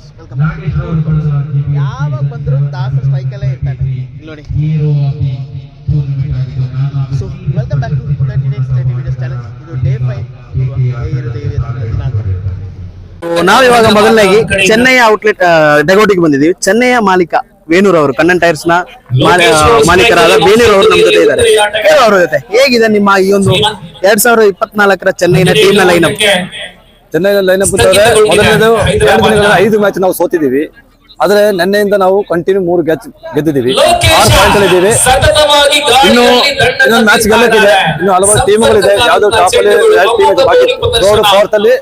Guys welcome ಯಾವಾಗ ಬಂದರೂ ದಾಸ ಸ್ಟ್ರೈಕಲ್ಲೇ ಇರ್ತಾನೆ. ನೋಡಿ. So welcome back to thirty days thirty videos challenge ಇದು ಡೇ ಫೈವ್ ಹೇಗಿರುತ್ತೆ ನಾವು ಇವಾಗ ಮೊದಲನೇಗಿ ಚೆನ್ನೈಯ ಔಟ್ಲೆಟ್ ಡೆಗೋಟಿಗೆ ಬಂದಿದ್ದೀವಿ. ಚೆನ್ನೈಯ ಮಾಲೀಕ ವೇಣೂರ್ ಅವರು ಕಣ್ಣನ್ ಟೈರ್ಸ್ನ ಮಾಲಿ- ಮಾಲೀಕರಾದ ವೇಣೂರ್ ಅವರು ನಮ್ಮ ಜೊತೆ ಇದ್ದಾರೆ. ಅವ್ರ ಜೊತೆ. ಹೇಗಿದೆ ನಿಮ್ಮ ಈ ಒಂದು ಎರಡ್ ಸಾವಿರದ ಇಪ್ಪತ್ನಾಲ್ಕರ ಚೆನ್ನೈನ team line line Chennai lineup ಮೊದಲನೇದು ಎರಡು ದಿನಗಳ ಐದು ಮ್ಯಾಚ್ ನಾವು ಸೋತಿದ್ದೀವಿ. ಆದ್ರೆ ನಿನ್ನೆಯಿಂದ ನಾವು ಕಂಟಿನ್ಯೂ ಮೂರು ಗೆಚ್ ಗೆದ್ದಿದ್ದೀವಿ. ಆರು ಪಾಯಿಂಟ್ ಅಲ್ಲಿ ಇದ್ದೀವಿ. ಇನ್ನು ಇನ್ನೊಂದು ಮ್ಯಾಚ್ ಗೆಲ್ಲಕ್ಕಿದೆ. ಇನ್ನು ಹಲವಾರು ಟೀಮ್ಗಳಿದೆ. ಯಾವ್ದು ಟಾಪ್ ಅಲ್ಲಿ ಎರಡು ಟೀಮ್ ಇದೆ ಬಾಕಿ ರೋಡ್ ಫೋರ್ತ್ ಅಲ್ಲಿ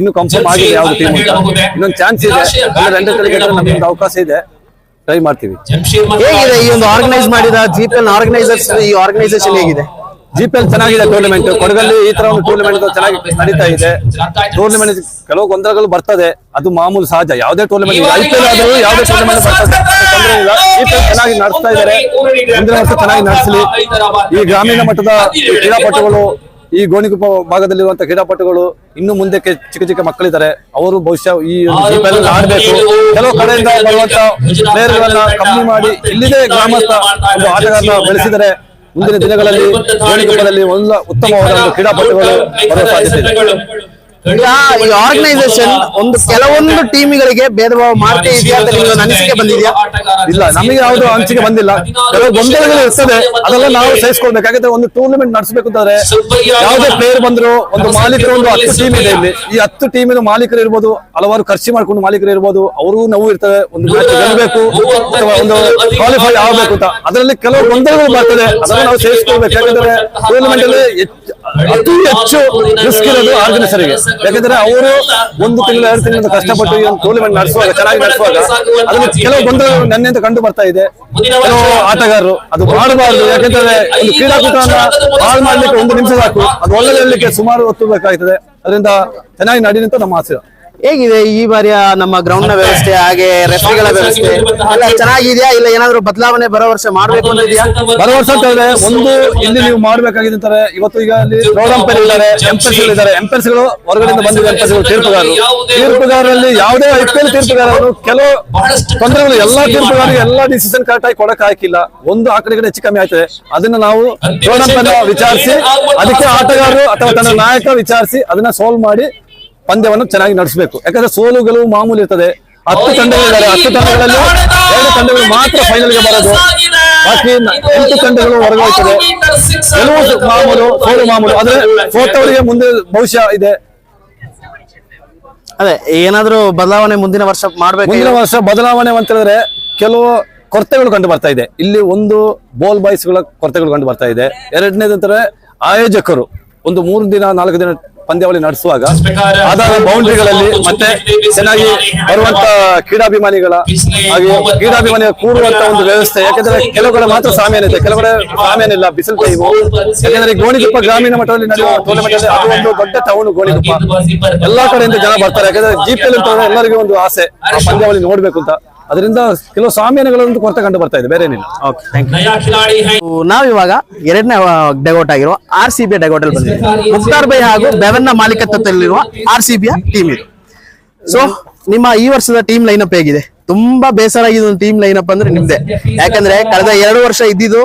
ಇನ್ನು ಕನ್ಫರ್ಮ್ ಆಗಿದೆ ಯಾವ್ದು ಟೀಮ್ ಅಂತ. ಇನ್ನೊಂದು ಚಾನ್ಸ್ ಇದೆ. ಅಂದ್ರೆ ಎರಡು ಕಡೆ ನಮ್ಗೆ ಒಂದು ಅವಕಾಶ ಇದೆ. ಟ್ರೈ ಮಾಡ್ತೀವಿ. ಹೇಗಿದೆ ಈ ಒಂದು ಆರ್ಗನೈಸ್ ಮಾಡಿದ ಜಿ ಪಿ ಆರ್ಗನೈಸರ್ಸ್ ಈ ಆರ್ಗನೈಸೇಷನ್ ಹೇಗಿದೆ? ಜಿ ಪಿ ಎಲ್ ಚೆನ್ನಾಗಿದೆ ಟೂರ್ನಮೆಂಟ್ ಕೊಡಗಲ್ಲಿ ಈ ತರ ಒಂದು ಟೂರ್ನಮೆಂಟ್ ಚೆನ್ನಾಗಿ ನಡೀತಾ ಇದೆ. ಟೂರ್ನಮೆಂಟ್ ಕೆಲವು ಗೊಂದಲಗಳು ಬರ್ತದೆ. ಅದು ಮಾಮೂಲು ಸಹಜ. ಯಾವುದೇ ಟೂರ್ನಮೆಂಟ್ ಐ ಪಿ ಎಲ್ ಆದರೂ ಯಾವುದೇ ಟೂರ್ನಮೆಂಟ್ ಬರ್ತದೆ. ತೊಂದರೆ ಇಲ್ಲ. ಜಿ ಪಿ ಚೆನ್ನಾಗಿ ನಡೆಸ್ತಾ ಇದ್ದಾರೆ. ಮುಂದಿನ ವರ್ಷ ಚೆನ್ನಾಗಿ ನಡೆಸಲಿ. ಈ ಗ್ರಾಮೀಣ ಮಟ್ಟದ ಈ ಕ್ರೀಡಾಪಟುಗಳು ಈ ಗೋಣಿಕೊಪ್ಪ ಭಾಗದಲ್ಲಿರುವಂತಹ ಕ್ರೀಡಾಪಟುಗಳು ಇನ್ನು ಮುಂದಕ್ಕೆ ಚಿಕ್ಕ ಚಿಕ್ಕ ಮಕ್ಕಳಿದ್ದಾರೆ. ಅವರು ಬಹುಶಃ ಈ ಜಿಪಿಎಲ್ ಆಡಬೇಕು. ಕೆಲವು ಕಡೆಯಿಂದ ಬರುವಂತ ಪ್ಲೇಯರ್ಗಳನ್ನ ಕಮ್ಮಿ ಮಾಡಿ ಇಲ್ಲಿದೆ ಗ್ರಾಮಸ್ಥ ಒಂದು ಆಟಗಾರನ ಬೆಳೆಸಿದರೆ ಮುಂದಿನ ದಿನಗಳಲ್ಲಿ ಒಂದು ಉತ್ತಮವಾದ ಕ್ರೀಡಾಪಟುಗಳು ಬರುವ ಸಾಧ್ಯತೆ ಇದೆ. ಈ ಆರ್ಗನೈಸೇಷನ್ ಒಂದು ಕೆಲವೊಂದು ಟೀಮ್ಗಳಿಗೆ ಭೇದ ಭಾವ ಮಾಡ್ತಾ ಇದೆಯಾ ಅಂತ ನಿಮ್ಗೆ ಒಂದು ಅನಿಸಿಕೆ ಬಂದಿದ್ಯಾ? ಇಲ್ಲ ನಮಗೆ ಯಾವ್ದು ಅನಿಸಿಕೆ ಬಂದಿಲ್ಲ. ಕೆಲವು ಗೊಂದಲಗಳು ಇರ್ತದೆ. ಅದೆಲ್ಲ ನಾವು ಸಹಿಸ್ಕೊಳ್ಬೇಕಾಗತ್ತೆ. ಯಾಕಂದ್ರೆ ಒಂದು ಟೂರ್ನಮೆಂಟ್ ನಡೆಸಬೇಕು ಅಂತಂದ್ರೆ ಯಾವುದೇ ಪ್ಲೇಯರ್ ಬಂದ್ರು ಒಂದು ಮಾಲೀಕರು ಒಂದು ಹತ್ತು ಟೀಮ್ ಇದೆ ಇಲ್ಲಿ. ಈ ಹತ್ತು ಟೀಮಿನ ಮಾಲೀಕರು ಇರ್ಬೋದು ಹಲವಾರು ಖರ್ಚು ಮಾಡ್ಕೊಂಡು ಮಾಲೀಕರು ಇರ್ಬೋದು ಅವ್ರಿಗೂ ನೋವು ಇರ್ತದೆ ಒಂದು ಮ್ಯಾಚ್ ಗೆಲ್ಲಬೇಕು ಅಥವಾ ಒಂದು ಕ್ವಾಲಿಫೈ ಆಗಬೇಕು ಅಂತ. ಅದರಲ್ಲಿ ಕೆಲವು ಗೊಂದಲಗಳು ಬರ್ತದೆ. ಅದನ್ನು ನಾವು ಸಹಿಸ್ಕೊಳ್ಬೇಕು. ಯಾಕಂದ್ರೆ ಟೂರ್ನಮೆಂಟ್ ಅಲ್ಲಿ ಅತಿ ಹೆಚ್ಚು ರಿಸ್ಕ್ ಇರೋದು ಆರ್ಗನೈಸರ್ಗೆ ಯಾಕಂದ್ರೆ ಅವರು ಒಂದು ತಿಂಗಳು, ಎರಡು ತಿಂಗಳಿಂದ ಕಷ್ಟಪಟ್ಟು ಈ ಒಂದು ಟೂರ್ನಮೆಂಟ್ ನಡೆಸುವಾಗ, ಚೆನ್ನಾಗಿ ನಡೆಸುವಾಗ ಅದನ್ನು ಕೆಲವು ಗೊಂದಲಗಳು ನನ್ನಿಂದ ಕಂಡು ಬರ್ತಾ ಇದೆ. ಕೆಲವು ಆಟಗಾರರು ಅದು ಮಾಡಬಾರ್ದು ಯಾಕಂದ್ರೆ ಒಂದು ಕ್ರೀಡಾಕೂಟವನ್ನು ಹಾಳು ಮಾಡ್ಲಿಕ್ಕೆ ಒಂದು ನಿಮಿಷ ಸಾಕು. ಅದು ಒಳ್ಳೆ ಸುಮಾರು ಹೊತ್ತು ಬೇಕಾಗ್ತದೆ. ಅದರಿಂದ ಚೆನ್ನಾಗಿ ನಡೀಲಿ ಅಂತ ನಮ್ಮ ಆಸೆ. ಹೇಗಿದೆ ಈ ಬಾರಿಯ ನಮ್ಮ ಗ್ರೌಂಡ್ನ ವ್ಯವಸ್ಥೆ ಹಾಗೆ ರೆಫ್ರಿಗಳ ವ್ಯವಸ್ಥೆ? ಎಲ್ಲ ಚೆನ್ನಾಗಿದೆಯಾ ಇಲ್ಲ ಏನಾದ್ರು ಬದಲಾವಣೆ ಬರೋ ವರ್ಷ ಮಾಡ್ಬೇಕು ಅಂತ ಇದೆಯಾ? ಬರೋ ವರ್ಷ ಅಂತ ಹೇಳಿದ್ರೆ ಒಂದು ಇಲ್ಲಿ ನೀವು ಮಾಡ್ಬೇಕಾಗಿದೆ ಅಂತಾರೆ. ಇವತ್ತು ಈಗ ಅಲ್ಲಿ ರೋಡ್ ಅಂಪೈರ್ ಇದ್ದಾರೆ ಎಂಪೈರ್ಸ್ ಇದ್ದಾರೆ. ಎಂಪೈರ್ಸ್ಗಳು ಹೊರಗಡೆಯಿಂದ ಬಂದಿದೆ ಎಂಪೈರ್ಸ್ ತೀರ್ಪುಗಾರರು. ತೀರ್ಪುಗಾರರಲ್ಲಿ ಯಾವುದೇ ಐ ಪಿ ಎಲ್ ತೀರ್ಪುಗಾರರು ಕೆಲವು ತೊಂದರೆಗಳು ಎಲ್ಲಾ ತೀರ್ಪುಗಾರರು ಎಲ್ಲಾ ಡಿಸಿಷನ್ ಕರೆಕ್ಟ್ ಆಗಿ ಕೊಡಕ್ ಹಾಕಿಲ್ಲ. ಒಂದು ಆ ಕಡೆ ಕಡೆ ಹೆಚ್ಚು ಕಮ್ಮಿ ಆಯ್ತದೆ. ಅದನ್ನ ನಾವು ರೋಡ್ ಅಂಪೈರ್ ವಿಚಾರಿಸಿ ಅದಕ್ಕೆ ಆಟಗಾರರು ಅಥವಾ ತನ್ನ ನಾಯಕ ವಿಚಾರಿಸಿ ಅದನ್ನ ಸಾಲ್ವ್ ಮಾಡಿ ಪಂದ್ಯವನ್ನು ಚೆನ್ನಾಗಿ ನಡೆಸಬೇಕು. ಯಾಕಂದ್ರೆ ಸೋಲು ಗೆಲುವು ಮಾಮೂಲಿ ಇರ್ತದೆ. ಹತ್ತು ತಂಡಗಳಿದ್ದಾರೆ. ಹತ್ತು ತಂಡಗಳಲ್ಲಿ ಎರಡು ತಂಡಗಳು ಮಾತ್ರ ಫೈನಲ್ಗೆ ಬರೋದು. ಬಾಕಿ ಎಂಟು ತಂಡಗಳು ಹೊರಗೋಗ್ತದೆ ಗೆಲುವು ಮಾಮೂಲು ಸೋಲು ಮಾಮೂಲು. ಆದ್ರೆ ಸೋತವರಿಗೆ ಮುಂದೆ ಭವಿಷ್ಯ ಇದೆ. ಅದೇ ಏನಾದ್ರು ಬದಲಾವಣೆ ಮುಂದಿನ ವರ್ಷ ಮಾಡ್ಬೇಕು ಮುಂದಿನ ವರ್ಷ ಬದಲಾವಣೆ ಅಂತ ಹೇಳಿದ್ರೆ ಕೆಲವು ಕೊರತೆಗಳು ಕಂಡು ಬರ್ತಾ ಇದೆ. ಇಲ್ಲಿ ಒಂದು ಬೋಲ್ ಬಾಯ್ಸ್ಗಳ ಕೊರತೆಗಳು ಕಂಡು ಬರ್ತಾ ಇದೆ. ಎರಡನೇದಂತಾರೆ ಆಯೋಜಕರು. ಒಂದು ಮೂರು ದಿನ ನಾಲ್ಕು ದಿನ ಪಂದ್ಯಾವಳಿ ನಡೆಸುವಾಗ ಆಧಾರ ಬೌಂಡ್ರಿಗಳಲ್ಲಿ ಮತ್ತೆ ಚೆನ್ನಾಗಿ ಬರುವಂತ ಕ್ರೀಡಾಭಿಮಾನಿಗಳ ಹಾಗೆ ಕ್ರೀಡಾಭಿಮಾನಿಯ ಕೂಡುವಂತ ಒಂದು ವ್ಯವಸ್ಥೆ. ಯಾಕಂದ್ರೆ ಕೆಲವು ಕಡೆ ಮಾತ್ರ ಸಾಮ್ಯಾನ ಇದೆ. ಕೆಲವು ಕಡೆ ಸಾಮ್ಯಾನ ಇಲ್ಲ. ಬಿಸಿಲು ಟೈಮು ಯಾಕಂದ್ರೆ ಗೋಣಿಕೊಪ್ಪ ಗ್ರಾಮೀಣ ಮಟ್ಟದಲ್ಲಿ ನಡೆಯುವ ಟೂರ್ನಮೆಂಟ್ ಅಲ್ಲಿ ಅದು ಒಂದು ದೊಡ್ಡ ಟೌನ್ ಗೋಣಿಕೊಪ್ಪ ಎಲ್ಲಾ ಕಡೆಯಿಂದ ಜನ ಬರ್ತಾರೆ. ಯಾಕಂದ್ರೆ ಜಿ ಪಿ ಎಲ್ ಅಂತ ಎಲ್ಲರಿಗೂ ಒಂದು ಆಸೆ. ಪಂದ್ಯಾವಳಿ ನೋಡ್ಬೇಕು ಅಂತ. ಅದರಿಂದ ಕೆಲವು ಸಾಮ್ಯಾನಗಳೊಂದು ಕೊರತೆ ಕಂಡು ಬರ್ತಾ ಇದೆ ಬೇರೆ ಏನಿಲ್ಲ. ಓಕೆ ಥ್ಯಾಂಕ್ ಯು ನಾವಿವಾಗ ಎರಡನೇ ಡೆಗೋಟ್ ಆಗಿರುವ ಆರ್ ಸಿ ಬಿ ಡೆಗೋಟ್ ಅಲ್ಲಿ ಬಂದಿದೆ ಮುಕ್ತಾರ್ ಬೈ ಹಾಗೂ ಬೆವನ್ನ ನ ಮಾಲೀಕತ್ವದಲ್ಲಿರುವ ಆರ್ ಸಿ ಬಿಯ ಟೀಮ್ ಇದು. ಸೊ ನಿಮ್ಮ ಈ ವರ್ಷದ ಟೀಮ್ ಲೈನ್ ಅಪ್ ಹೇಗಿದೆ? ತುಂಬಾ ಬೇಸರ ಆಗಿದ್ದು ಒಂದು ಟೀಮ್ ಲೈನ್ ಅಪ್ ಅಂದ್ರೆ ನಿಮ್ದೆ. ಯಾಕಂದ್ರೆ ಕಳೆದ ಎರಡು ವರ್ಷ ಇದ್ದಿದ್ದು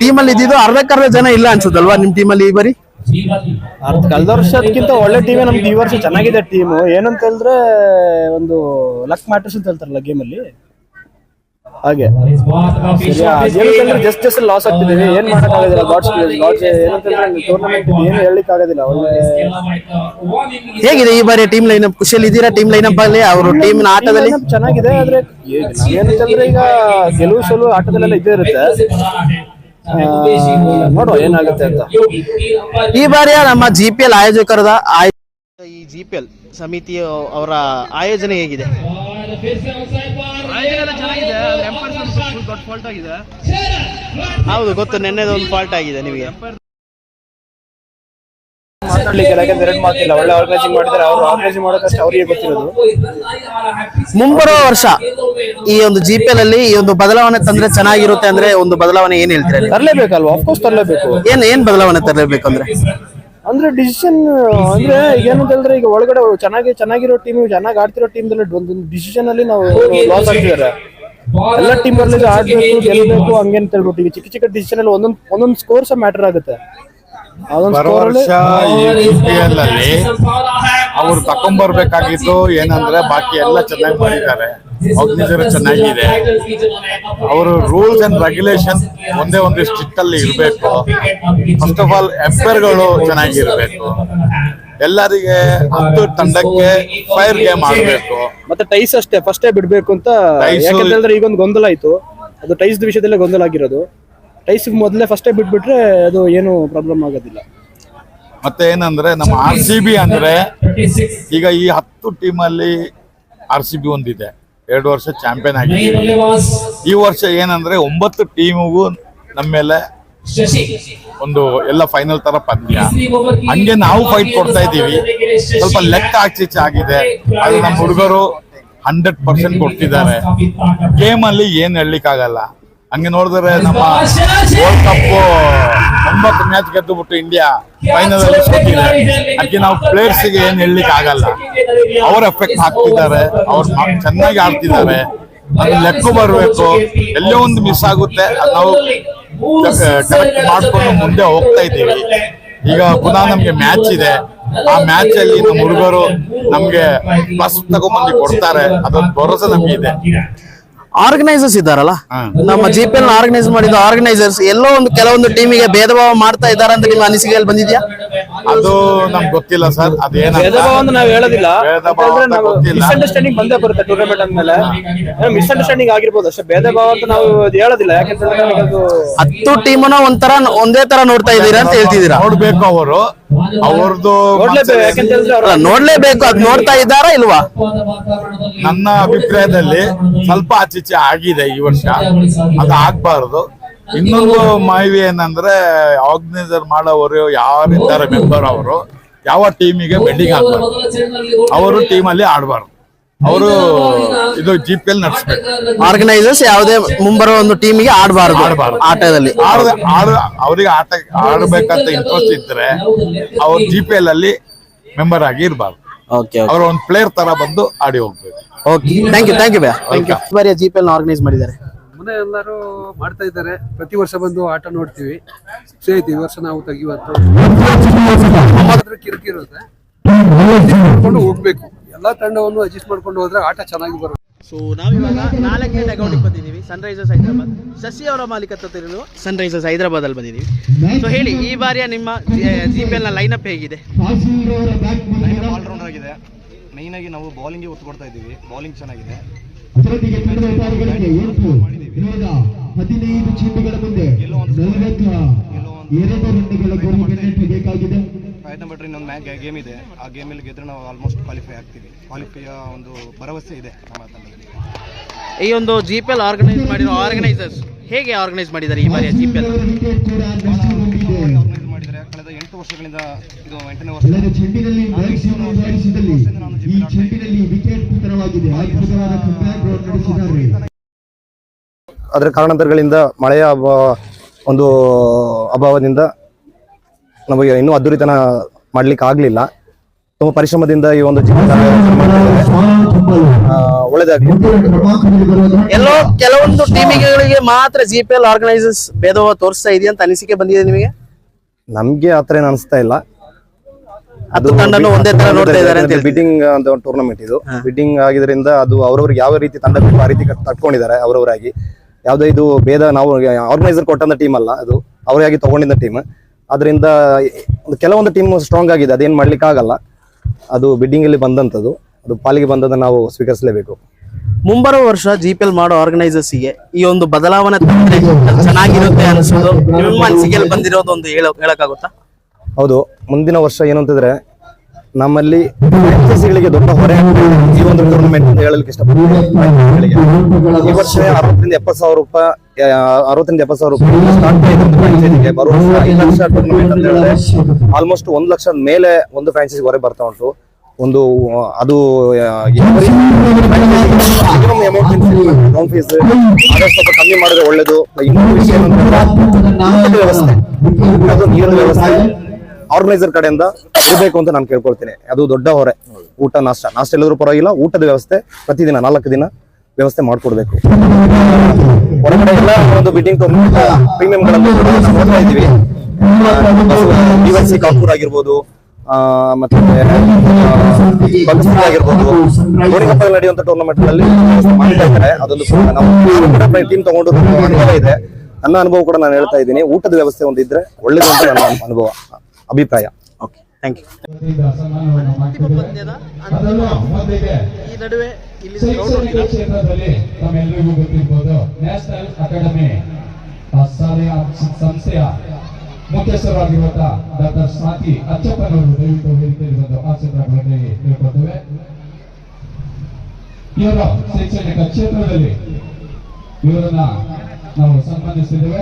ಟೀಮ್ ಅಲ್ಲಿ ಇದ್ದಿದ್ದು ಅರ್ಧಕ್ಕರ್ಧ ಜನ ಇಲ್ಲ ಅನ್ಸುತ್ತಲ್ವಾ ನಿಮ್ ಟೀಮ್ ಅಲ್ಲಿ ಈ ಬಾರಿ? ಕಳೆದ ವರ್ಷಕ್ಕಿಂತ ಒಳ್ಳೆ ಟೀಮೇ ನಮ್ದು ಈ ವರ್ಷ ಚೆನ್ನಾಗಿದೆ ಟೀಮ್ ಏನಂತ ಹೇಳಿದ್ರೆ ಒಂದು ಲಕ್ ಮ್ಯಾಟರ್ಸ್ ಅಂತ ಹೇಳ್ತಾರಲ್ಲ ಗೇಮ್ ಅಲ್ಲಿ. ಹಾಗೆ. ಜಸ್ಟ್ ಜಸ್ಟ್ ಲಾಸ್ ಆಗ್ತಿದ್ದೀವಿ ಏನ್ ಮಾಡಕ್ಕಾಗೋದಿಲ್ಲ ಗಾಡ್ಸ್ ಗಾಡ್ಸ್ ಏನಂತ ಟೂರ್ನಮೆಂಟ್ ಏನು ಹೇಳಲಿಕ್ಕೆ ಆಗೋದಿಲ್ಲ. ಒಳ್ಳೆ ಹೇಗಿದೆ ಈ ಬಾರಿ ಟೀಮ್ ಲೈನ್ ಖುಷಿಯಲ್ಲಿ ಇದ್ದೀರಾ? ಟೀಮ್ ಲೈನಪ್ ಅಲ್ಲಿ ಅವರು ಟೀಮ್ ಆಟದಲ್ಲಿ? ಚೆನ್ನಾಗಿದೆ ಆದ್ರೆ ಏನಂತಂದ್ರೆ ಈಗ ಗೆಲುವು ಸೋಲು ಆಟದಲ್ಲೆಲ್ಲ ಇದ್ದೇ ಇರುತ್ತೆ. ನೋಡುವ ಏನಾಗುತ್ತೆ ಅಂತ. ಈ ಬಾರಿಯ ನಮ್ಮ ಜಿ ಪಿ ಎಲ್ ಆಯೋಜಕರದ ಆಯ್- ಈ ಜಿ ಪಿ ಎಲ್ ಸಮಿತಿಯ ಅವರ ಆಯೋಜನೆ ಹೇಗಿದೆ? ಹೌದು ಗೊತ್ತು ನಿನ್ನೆದೊಂದು ಒಂದು ಫಾಲ್ಟ್ ಆಗಿದೆ ನಿಮಗೆ. ಮಾತಾಡ್ಲಿಕ್ಕೆ ಯಾಕಂದ್ರೆ ಎರಡು ಮಾತಿಲ್ಲ. ಒಳ್ಳೆ ಆರ್ಗನೈಸಿಂಗ್ ಮಾಡಿದ್ರೆ ಅವ್ರು ಆರ್ಗನೈಸಿಂಗ್ ಮಾಡೋಕಷ್ಟೇ ಅವರಿಗೆ ಗೊತ್ತಿರೋದು. ಮುಂಬರುವ ವರ್ಷ ಈ ಒಂದು ಜಿ ಪಿ ಎಲ್ ಅಲ್ಲಿ ಈ ಒಂದು ಬದಲಾವಣೆ ತಂದ್ರೆ ಚೆನ್ನಾಗಿರುತ್ತೆ ಅಂದ್ರೆ ಒಂದು ಬದಲಾವಣೆ ಏನ್ ಹೇಳ್ತೀರಾ? ತರಲೇಬೇಕಲ್ವಾ? ಅಫ್ಕೋರ್ಸ್ ತರಲೇಬೇಕು. ಏನ್ ಏನ್ ಬದಲಾವಣೆ ತರಲೇಬೇಕು ಅಂದ್ರೆ? ಅಂದ್ರೆ ಡಿಸಿಷನ್ ಅಂದ್ರೆ ಈಗ ಏನಂತ ಹೇಳಿದ್ರೆ ಈಗ ಒಳಗಡೆ ಚೆನ್ನಾಗಿ ಚೆನ್ನಾಗಿರೋ ಟೀಮ್ ಚೆನ್ನಾಗಿ ಆಡ್ತಿರೋ ಟೀಮ್ ಒಂದು ಡಿಸಿಷನ್ ಅಲ್ಲಿ ನಾವು ಲಾಸ್ ಆಗ್ತಿದ್ದಾರೆ. ಎಲ್ಲ ಟೀಮ್ ಅಲ್ಲಿ ಆಡ್ಬೇಕು ಗೆಲ್ಬೇಕು ಹಂಗೇನ್ ಹೇಳ್ಬಿಟ್ಟು ಈಗ ಚಿಕ್ಕ ಚಿಕ್ಕ ಡಿಸಿಷನ್ ಅಲ್ಲಿ ಒಂದೊಂದ್ ಒಂದೊಂದ್ ಸ್ಕೋರ್ಸ್ ಮ್ಯಾಟರ್ ಆಗುತ್ತೆ. ಅದೊಂದ್ ಬರೋ ಸ್ಕೋರ್ ಅಲ್ಲಿ ಅವ್ರು ತಕೊಂಡ್ಬರ್ಬೇಕಾಗಿತ್ತು ಏನಂದ್ರೆ ಬಾಕಿ ಎಲ್ಲ ಚೆನ್ನಾಗಿ ಮಾಡಿದ್ದಾರೆ. ಆರ್ಗನೈಸರ್ ಚೆನ್ನಾಗಿದೆ. ಅವರು ರೂಲ್ಸ್ ಅಂಡ್ ರೆಗ್ಯುಲೇಷನ್ ಒಂದೇ ಒಂದು ಸ್ಟ್ರಿಕ್ಟ್ ಅಲ್ಲಿ ಇರಬೇಕು ಫಸ್ಟ್ ಆಫ್ ಆಲ್ ಎಂಪೈರ್ಗಳು ಚೆನ್ನಾಗಿರ್ಬೇಕು. ಎಲ್ಲರಿಗೆ ಹತ್ತು ತಂಡಕ್ಕೆ ಫೈರ್ ಗೇಮ್ ಆಡಬೇಕು. ಮತ್ತೆ ಟೈಸ್ ಅಷ್ಟೇ ಫಸ್ಟೇ ಬಿಡ್ಬೇಕು ಅಂತ ಈಗೊಂದು ಯಾಕಂತ ಹೇಳಿದ್ರೆ ಈಗ ಒಂದು ಗೊಂದಲ ಆಯ್ತು. ಅದು ಟೈಸ್ ವಿಷಯದಲ್ಲೇ ಗೊಂದಲ ಆಗಿರೋದು. ಟೈಸ್ ಮೊದಲೇ ಫಸ್ಟೇ ಬಿಟ್ಬಿಟ್ರೆ ಅದು ಏನು ಪ್ರಾಬ್ಲಮ್ ಆಗೋದಿಲ್ಲ. ಮತ್ತೆ ಏನಂದ್ರೆ ನಮ್ಮ ಆರ್ ಸಿ ಬಿ ಅಂದ್ರೆ ಈಗ ಈ ಹತ್ತು ಟೀಮ್ ಅಲ್ಲಿ ಆರ್ ಸಿ ಬಿ ಒಂದಿದೆ. ಎರಡು ವರ್ಷ ಚಾಂಪಿಯನ್ ಆಗಿದೆ. ಈ ವರ್ಷ ಏನಂದ್ರೆ ಒಂಬತ್ತು ಟೀಮ್ಗೂ ನಮ್ಮ ಮೇಲೆ ಒಂದು ಎಲ್ಲ ಫೈನಲ್ ತರ ಪಂದ್ಯ. ಹಂಗೆ ನಾವು ಫೈಟ್ ಕೊಡ್ತಾ ಇದ್ದೀವಿ. ಸ್ವಲ್ಪ ಲೆಕ್ಕ ಆಚೀಚೆ ಆಗಿದೆ. ಅದು ನಮ್ಮ ಹುಡುಗರು ಹಂಡ್ರೆಡ್ ಪರ್ಸೆಂಟ್ ಕೊಡ್ತಿದ್ದಾರೆ ಗೇಮ್ ಅಲ್ಲಿ ಏನ್ ಹೇಳಲಿಕ್ಕಾಗಲ್ಲ. ಹಂಗೆ ನೋಡಿದ್ರೆ ನಮ್ಮ ವರ್ಲ್ಡ್ ಕಪ್ ಒಂಬತ್ತು ಮ್ಯಾಚ್ ಗೆದ್ದು ಬಿಟ್ಟು ಇಂಡಿಯಾ ಫೈನಲ್ ಅಲ್ಲಿ ಸೋತಿದೆ. ಅದಕ್ಕೆ ನಾವು ಪ್ಲೇಯರ್ಸ್ಗೆ ಏನ್ ಹೇಳಲಿಕ್ಕೆ ಆಗಲ್ಲ. ಅವ್ರ ಎಫೆಕ್ಟ್ ಹಾಕ್ತಿದ್ದಾರೆ ಅವ್ರು ಚೆನ್ನಾಗಿ ಆಡ್ತಿದ್ದಾರೆ. ಅದು ಲೆಕ್ಕ ಬರಬೇಕು. ಎಲ್ಲೋ ಒಂದು ಮಿಸ್ ಆಗುತ್ತೆ. ಅದು ನಾವು ಕರೆಕ್ಟ್ ಮಾಡ್ಕೊಂಡು ಮುಂದೆ ಹೋಗ್ತಾ ಇದ್ದೀವಿ. ಈಗ ಪುನಃ ನಮ್ಗೆ ಮ್ಯಾಚ್ ಇದೆ. ಆ ಮ್ಯಾಚ್ ಅಲ್ಲಿ ನಮ್ಮ ಹುಡುಗರು ನಮ್ಗೆ ಪ್ಲಸ್ ತಗೊಂಡ್ಬಂದು ಕೊಡ್ತಾರೆ. ಅದೊಂದು ಭರೋಸೆ ನಮ್ಗೆ ಇದೆ. ಆರ್ಗನೈಸರ್ಸ್ ಇದ್ದಾರಲ್ಲ? ನಮ್ಮ ಜಿ ಪಿ ಎಲ್ ಆರ್ಗನೈಸ್ ಮಾಡಿದ ಆರ್ಗನೈಸರ್ಸ್ ಎಲ್ಲೋ ಒಂದು ಕೆಲವೊಂದು ಟೀಮಿಗೆ ಭೇದ ಭಾವ ಮಾಡ್ತಾ ಇದ್ದಾರೆ ಅಂತ ನಿಮ್ಮ ಅನಿಸಿಕೆಯಲ್ಲಿ ಬಂದಿದ್ಯಾ? ಅದು ನಮ್ಗೆ ಗೊತ್ತಿಲ್ಲ ಸರ್ ಅದೇನಂತ. ನಾವು ಹೇಳೋದಿಲ್ಲ. ಭೇದ ಭಾವ ಅಂತ ಗೊತ್ತಿಲ್ಲ. ಮಿಸ್ಅಂಡರ್ಸ್ಟ್ಯಾಂಡಿಂಗ್ ಬಂದೇ ಬರುತ್ತೆ ಟೂರ್ನಮೆಂಟ್ ಅಂದ್ಮೇಲೆ. ಮಿಸ್ಅಂಡರ್ಸ್ಟ್ಯಾಂಡಿಂಗ್ ಆಗಿರ್ಬೋದು ಅಷ್ಟೇ. ಭೇದ ಭಾವ ಅಂತ ನಾವು ಅದ್ ಹೇಳೋದಿಲ್ಲ. ಯಾಕಂದ್ರೆ ನಮಗೆ ಅದು ಹತ್ತು ಟೀಮನ ಒಂಥರ ಒಂದೇ ತರ ನೋಡ್ತಾ ಇದ್ದೀರಾ ಅಂತ ಹೇಳ್ತಿದ್ದೀರಾ? ನೋಡ್ಬೇಕು ಅವರು. ಅವ್ರದ್ದು ನೋಡ್ಲೇಬೇಕು ಅಲ್ಲ, ನೋಡ್ಲೇಬೇಕು. ಅದ್ ನೋಡ್ತಾ ಇದ್ದಾರಾ ಇಲ್ವಾ? ನನ್ನ ಅಭಿಪ್ರಾಯದಲ್ಲಿ ಸ್ವಲ್ಪ ಆಚೀಚೆ ಆಗಿದೆ ಈ ವರ್ಷ. ಅದು ಆಗ್ಬಾರ್ದು. ಇನ್ನೊಂದು ಮಾಹಿತಿ ಏನಂದ್ರೆ ಆರ್ಗನೈಸರ್ ಮಾಡೋವರು ಯಾರಿದ್ದಾರೆ ಮೆಂಬರ್ ಅವರು ಯಾವ ಟೀಮಿಗೆ ಬೆಂಡಿಂಗ್ ಆಗ್ಬಾರ್ದು ಅವರು ಟೀಮ್ ಅಲ್ಲಿ ಆಡಬಾರ್ದು. ಅವರು ಇದು ಜಿ ಪಿ ಎಲ್ ನಡೆಸ್ಬೇಕು. ಆರ್ಗನೈಸರ್ಸ್ ಯಾವುದೇ ಮುಂಬರುವ ಒಂದು ಟೀಮಿಗೆ ಆಡಬಾರ್ದು ಆಡಬಾರ್ದು. ಆಟದಲ್ಲಿ ಅವರಿಗೆ ಆಟ ಆಡಬೇಕಂತ ಇಂಟ್ರೆಸ್ಟ್ ಇದ್ರೆ ಅವ್ರು ಜಿ ಪಿ ಎಲ್ ಅಲ್ಲಿ ಮೆಂಬರ್ ಆಗಿ ಇರಬಾರ್ದು. ಓಕೆ ಅವ್ರ ಒಂದು ಪ್ಲೇಯರ್ ತರ ಬಂದು ಆಡಿ ಹೋಗ್ಬೇಕು. Okay thank you thank you thank you ಬಾರಿ ಜಿ ಪಿ ಎಲ್ ಆರ್ಗನೈಸ್ ಮಾಡಿದ್ದಾರೆ. ಮನೆ ಎಲ್ಲರೂ ಮಾಡ್ತಾ ಇದ್ದಾರೆ. ಪ್ರತಿ ವರ್ಷ ಬಂದು ಆಟ ನೋಡ್ತೀವಿ. ಈ ವರ್ಷ ನಾವು ತೆಗಿಯುವಂತ ಕಿರಿಕಿರುತ್ತೆ ಮಾಡ್ಕೊಂಡು ಹೋಗ್ಬೇಕು. ಎಲ್ಲಾ ತಂಡವನ್ನು ಅಡ್ಜಸ್ಟ್ ಮಾಡ್ಕೊಂಡು ಹೋದ್ರೆ ಆಟ ಚೆನ್ನಾಗಿ ಬರುತ್ತೆ. ಸೊ ನಾವಿವಾಗ ನಾಲ್ಕನೇ ಡಗೌಟಿಗೆ ಬಂದಿದ್ದೀವಿ ಸನ್ರೈಸರ್ಸ್ ಹೈದರಾಬಾದ್. ಶಶಿ ಅವರ ಮಾಲೀಕತ್ವದಲ್ಲಿರುವ ಸನ್ರೈಸರ್ಸ್ ಹೈದರಾಬಾದ್ ಅಲ್ಲಿ ಬಂದಿದ್ದೀವಿ. ಸೊ ಹೇಳಿ ಈ ಬಾರಿಯ ನಿಮ್ಮ ಜಿ ಪಿ ಎಲ್ನ ಲೈನಪ್ ಹೇಗಿದೆ? ಆಲ್ರೌಂಡರ್ ಆಗಿದೆ. ಮೈನ್ ಆಗಿ ನಾವು ಬೌಲಿಂಗ್ಗೆ ಒತ್ತು ಕೊಡ್ತಾ ಇದ್ದೀವಿ. ಬೌಲಿಂಗ್ ಚೆನ್ನಾಗಿದೆ. ಹದಿನೈದು ಚೆಂಡುಗಳ ಮುಂದೆ ನಲವತ್ತ ಎರಡು ರನ್ನುಗಳ ಗುರಿ ಬೆನ್ನಟ್ಟ ಬೇಕಾಗಿದೆ. ಪ್ರಯತ್ನ ಪಟ್ಟರೆ ಇನ್ನೊಂದು ಮ್ಯಾಚ್ ಗೇಮ್ ಇದೆ. ಆ ಗೇಮಲ್ಲಿ ಗೆದ್ರೆ ನಾವು ಆಲ್ಮೋಸ್ಟ್ ಕ್ವಾಲಿಫೈ ಆಗ್ತೀವಿ. ಕ್ವಾಲಿಫೈ ಒಂದು ಭರವಸೆ ಇದೆ ನಮ್ಮ ತಂಡದಲ್ಲಿ ಈ ಒಂದು ಜಿ ಪಿ ಎಲ್ ಆರ್ಗನೈಸ್ ಮಾಡಿರೋ ಆರ್ಗನೈಸರ್ಸ್ ಹೇಗೆ ಆರ್ಗನೈಸ್ ಮಾಡಿದ್ದಾರೆ ಈ ಬಾರಿಯ ಜಿ ಪಿ ಎಲ್ ಆರ್ಗನೈಸ್ ಮಾಡಿದರೆ ಕಳೆದ ಎಂಟು ವರ್ಷಗಳಿಂದ ಇದು ಎಂಟನೇ ವರ್ಷ. ಅದರ ಕಾರಣಾಂತರಗಳಿಂದ ಮಳೆಯ ಒಂದು ಅಭಾವದಿಂದ ನಮಗೆ ಇನ್ನೂ ಅದ್ದೂರಿತನ ಮಾಡಲಿಕ್ಕೆ ಆಗಲಿಲ್ಲ ತುಂಬ ಪರಿಶ್ರಮದಿಂದ ಈ ಒಂದು ಚಿತ್ರ ಒಳ್ಳೇದಾಗ್ಲಿ. ಎಲ್ಲೋ ಕೆಲವೊಂದು ಟೀಮಿಗಳಿಗೆ ಮಾತ್ರ ಜಿ ಪಿ ಎಲ್ ಆರ್ಗನೈಸರ್ಸ್ ಭೇದ ತೋರಿಸ್ತಾ ಇದೆಯಾ ಅಂತ ಅನಿಸಿಕೆ ಬಂದಿದೆ ನಿಮಗೆ? ನಮ್ಗೆ ಆತರ ಏನು ಅನಿಸ್ತಾ ಇಲ್ಲ. ಅದು ತಂಡನು ಒಂದೇ ತರ ನೋಡ್ತಾ ಇದ್ದಾರೆ ಅಂತ. ಬಿಡ್ಡಿಂಗ್ ಅಂತ ಒಂದು ಟೂರ್ನಮೆಂಟ್ ಇದು. ಬಿಡ್ಡಿಂಗ್ ಆಗಿದ್ರಿಂದ ಅದು ಅವ್ರವ್ರಿಗೆ ಯಾವ ರೀತಿ ತಂಡ ಬೇಕು ಆ ರೀತಿ ತಕ್ಕೊಂಡಿದ್ದಾರೆ ತಟ್ಕೊಂಡಿದ್ದಾರೆ ಅವರವರಾಗಿ. ಯಾವುದೇ ಇದು ಭೇದ ನಾವು ಆರ್ಗನೈಸರ್ ಕೊಟ್ಟಂತ ಟೀಮ್ ಅಲ್ಲ ಅದು. ಅವರಾಗಿ ತಗೊಂಡಿದ್ದ ಟೀಮ್ ಅದರಿಂದ ಒಂದು ಕೆಲವೊಂದು ಟೀಮ್ ಸ್ಟ್ರಾಂಗ್ ಆಗಿದೆ. ಅದೇನು ಮಾಡ್ಲಿಕ್ಕೆ ಆಗಲ್ಲ. ಅದು ಬಿಡ್ಡಿಂಗ್ ಅಲ್ಲಿ ಬಂದಂತದ್ದು. ಅದು ಪಾಲಿಗೆ ಬಂದದ ನಾವು ಸ್ವೀಕರಿಸಲೇಬೇಕು. ಮುಂಬರುವ ವರ್ಷ ಜಿ ಪಿ ಎಲ್ ಮಾಡೋ ಆರ್ಗನೈಸರ್ಸ್ಗೆ ಈ ಒಂದು ಬದಲಾವಣೆ ತಂದ್ರೆ ಚೆನ್ನಾಗಿರುತ್ತೆ ಅನಿಸೋದು. ನಿಮ್ಮ ಅನಿಸಿಕೆಯಲ್ಲಿ ಬಂದಿರೋದು ಒಂದು ಹೇಳೋ ಹೇಳಕ್ಕಾಗುತ್ತಾ? ಹೌದು. ಮುಂದಿನ ವರ್ಷ ಏನು ಅಂತಂದ್ರೆ ನಮ್ಮಲ್ಲಿ franchiseಗಳಿಗೆ ದೊಡ್ಡ ಹೊರೆ ಈ ಒಂದು ಟೂರ್ನಮೆಂಟ್ ಅಂತ ಹೇಳಲಿಕ್ಕೆ ಇಷ್ಟಪಡ್ತೀನಿ. ಈ ವರ್ಷ ಅರವತ್ತರಿಂದ ಎಪ್ಪತ್ತು ಸಾವಿರ ರೂಪಾಯಿ ಅರವತ್ತರಿಂದ ಎಪ್ಪತ್ತು ಸಾವಿರ ರೂಪಾಯಿ ಸ್ಟಾರ್ಟ್ ಒಂದು ಫ್ರಾಂಚೈಸಿಗೆ ಬರುವ ಐದು ಲಕ್ಷ ಟೂರ್ನಮೆಂಟ್ ಅಂತ ಹೇಳಿದ್ರೆ ಆಲ್ಮೋಸ್ಟ್ ಒಂದು ಲಕ್ಷದ ಮೇಲೆ ಒಂದು ಫ್ರಾಂಚೈಸಿ ಹೊರೆ ಬರ್ತಾ ಉಂಟು. ಒಂದು, ಅದು ಗ್ರೌಂಡ್ ಫೀಸ್ ಆದಷ್ಟು ಸ್ವಲ್ಪ ಕಮ್ಮಿ ಮಾಡಿದ್ರೆ ಒಳ್ಳೇದು. ಇನ್ನೊಂದು ವಿಷಯ ವ್ಯವಸ್ಥೆ. ನೀರಿನ ವ್ಯವಸ್ಥೆ. ಆರ್ಗನೈಸರ್ ಕಡೆಯಿಂದ ಇರಬೇಕು ಅಂತ ನಾನು ಕೇಳ್ಕೊಳ್ತೀನಿ. ಅದು ದೊಡ್ಡ ಹೊರೆ. ಊಟ, ನಾಷ್ಟ. ನಾಷ್ಟ ಎಲ್ಲರೂ ಪರವಾಗಿಲ್ಲ. ಊಟದ ವ್ಯವಸ್ಥೆ ಪ್ರತಿದಿನ, ನಾಲ್ಕು ದಿನ ವ್ಯವಸ್ಥೆ ಮಾಡ್ಕೊಡ್ಬೇಕು. ಹೊರಗಡೆ ಎಲ್ಲ ಒಂದು ಬಿಲ್ಡಿಂಗ್ ಪ್ರೀಮಿಯಂ ನೋಡ್ತಾ ಇದೀವಿ ಡಿವೈಸಿ ಕಾಪೂರ್ ಆಗಿರ್ಬೋದು ಮತ್ತೆ ಆಗಿರ್ಬೋದು ಗೋಣಿಕೊಪ್ಪದಲ್ಲಿ ನಡೆಯುವಂತ ಟೂರ್ನಮೆಂಟ್ನಲ್ಲಿ ಮಾಡ್ತಾ ಇದ್ದಾರೆ. ಅದೊಂದು ನಾವು ಟೀಮ್ ತಗೊಂಡು ಅನುಭವ ಇದೆ. ನನ್ನ ಅನುಭವ ಕೂಡ ನಾನು ಹೇಳ್ತಾ ಇದ್ದೀನಿ. ಊಟದ ವ್ಯವಸ್ಥೆ ಒಂದಿದ್ರೆ ಒಳ್ಳೇದು ಅಂತ ನನ್ನ ಅನುಭವ. ಅಭಿಪ್ರಾಯ. ಓಕೆ ಥ್ಯಾಂಕ್ ಯು ಈ ನಡುವೆ ಇಲ್ಲಿ ಶೈಕ್ಷಣಿಕ ಕ್ಷೇತ್ರದಲ್ಲಿ ತಮ್ಮೆಲ್ಲರಿಗೂ ಗೊತ್ತಿರ್ಬೋದು. ನ್ಯಾಷನಲ್ ಅಕಾಡೆಮಿ ಶಾಲೆಯ ಸಂಸ್ಥೆಯ ಮುಖ್ಯಸ್ಥರಾಗಿರುವಂತ ಡಾಕ್ಟರ್ ಸ್ವಾತಿ ಅಚ್ಚಪ್ಪನವರು ದಯವಿಟ್ಟು ವೇದಿಕೆಯಲ್ಲಿ ಬಂದು ಆ ಚಿತ್ರಗಳಲ್ಲಿ ತಿಳ್ಕೊಳ್ತೇವೆ ಇವರ ಶೈಕ್ಷಣಿಕ ಕ್ಷೇತ್ರದಲ್ಲಿ ಇವರನ್ನ ನಾವು ಸನ್ಮಾನಿಸಿದ್ದೇವೆ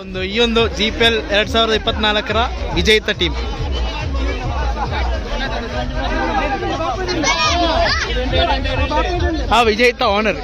ಒಂದು ಈ ಒಂದು ಜಿ ಪಿ ಎಲ್ ಎರಡ್ ಸಾವಿರದ ಇಪ್ಪತ್ನಾಲ್ಕರ ವಿಜೇತ ಟೀಮ್. ಆ ವಿಜೇತ ಆನರ್